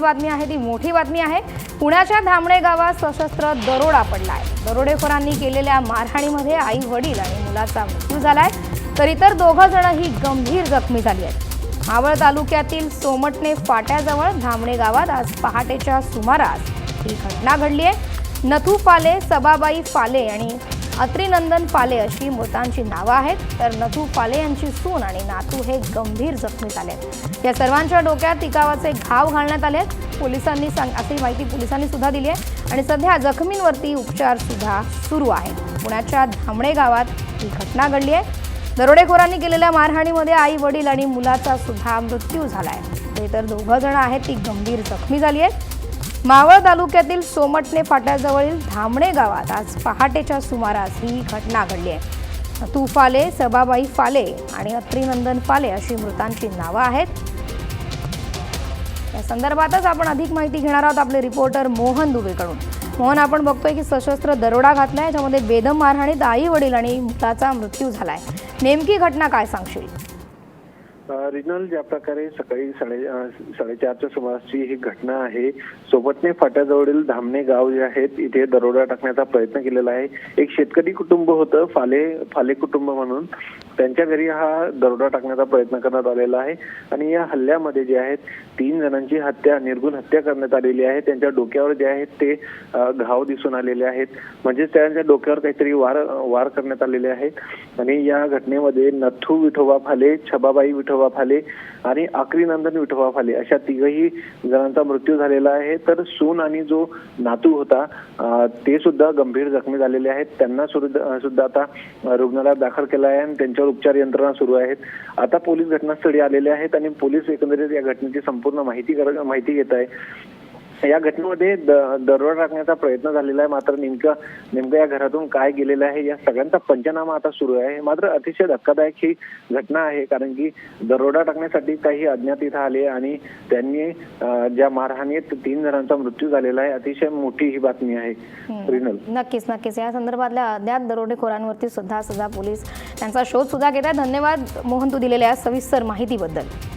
बातमी आहे ती मोठी बातमी आहे. पुण्याच्या धामणे गावात सशस्त्र दरोडा पडलाय. दरोडेखोरांनी केलेल्या मारहाणीमध्ये आई वडील आणि मुलाचा मृत्यू झालाय. तर इतर दोघं जणही गंभीर जखमी झाली आहेत. मावळ तालुक्यातील सोमटणे फाट्याजवळ धामणे गावात आज पहाटेच्या सुमारास ही घटना घडली आहे. नथू फाले सबाबाई फाले आणि अत्रिनंदन फाले अशी मृतांची नावं आहेत. तर नथू फाले यांची सून आणि नातू हे गंभीर जखमी झाले आहेत. या सर्वांच्या डोक्यात तिकावाचे घाव घालण्यात आले आहेत. पोलिसांनी सांग अशी माहिती पोलिसांनी सुद्धा दिली आहे. आणि सध्या जखमींवरती उपचार सुद्धा सुरू आहेत पुण्याच्या धामणे गावात ही घटना घडली आहे. दरोडेखोरांनी केलेल्या मारहाणीमध्ये आई वडील आणि मुलाचा सुद्धा मृत्यू झाला आहे. ते तर दोघं जण आहेत. ती गंभीर जखमी झाली आहेत मावळ तालुक्यातील सोमटणे फाट्याजवळील धामणे गावात आज पहाटेच्या सुमारास ही घटना घडली आहे. तू फाले सबाबाई फाले आणि अत्रिनंदन फाले अशी मृतांची नावं आहेत. या संदर्भातच आपण अधिक माहिती घेणार आहोत आपले रिपोर्टर मोहन दुबेकडून. मोहन आपण बघतोय की सशस्त्र दरोडा घातलाय याच्यामध्ये बेदम मारहाणीत आई वडील आणि मुलाचा मृत्यू झालाय. नेमकी घटना काय सांगशील? रिजनल ज्या प्रकारे सकाळी साडे साडेचारच्या सुमारासची ही घटना आहे सोबतने फाट्याजवळील धामणे गाव जे आहेत इथे दरोडा टाकण्याचा प्रयत्न केलेला आहे. एक शेतकरी कुटुंब होतं फाले फाले कुटुंब म्हणून. त्यांच्या घरी हा दरोडा टाकण्याचा प्रयत्न करण्यात आलेला आहे. आणि या हल्ल्यामध्ये जे आहेत तीन जणांची हत्या निर्गुण हत्या करण्यात आलेली आहे. त्यांच्या डोक्यावर जे आहेत ते घाव दिसून आलेले आहेत. म्हणजे त्यांच्या डोक्यावर काहीतरी वार वार करण्यात आलेले आहेत. आणि या घटनेमध्ये नथू विठोबा फाले छबाबाई विठोबा फाले आणि आक्रीनंदन विठोबा फाले अशा तिघही जणांचा मृत्यू झालेला आहे. तर सून आणि जो नातू होता ते सुद्धा गंभीर जखमी झालेले आहेत. त्यांना सुद्धा सुद्धा आता रुग्णालयात दाखल केला आहे आणि त्यांच्यावर उपचार यंत्रणा सुरू आहेत. आता पोलीस घटनास्थळी आलेले आहेत आणि पोलीस एकंदरीत या घटनेची संपूर्ण माहिती कर- माहिती घेत आहे. या घटनेमध्ये दरोडा टाकण्याचा प्रयत्न झालेला आहे. मात्र नेमकं नेमकं या घरातून काय गेलेलं आहे? या सगळ्यांचा पंचनामा आता सुरू आहे. मात्र अतिशय धक्कादायक ही घटना आहे. कारण की दरोडा टाकण्यासाठी काही अज्ञात इथं आले आणि त्यांनी ज्या मारहाणीत तीन जणांचा मृत्यू झालेला आहे अतिशय मोठी ही बातमी आहे. नक्कीच नक्कीच. या संदर्भातल्या अज्ञात दरोडेखोरांवरती सुद्धा सध्या पोलीस त्यांचा शोध सुद्धा घेत धन्यवाद मोहन तू दिलेल्या सविस्तर माहितीबद्दल.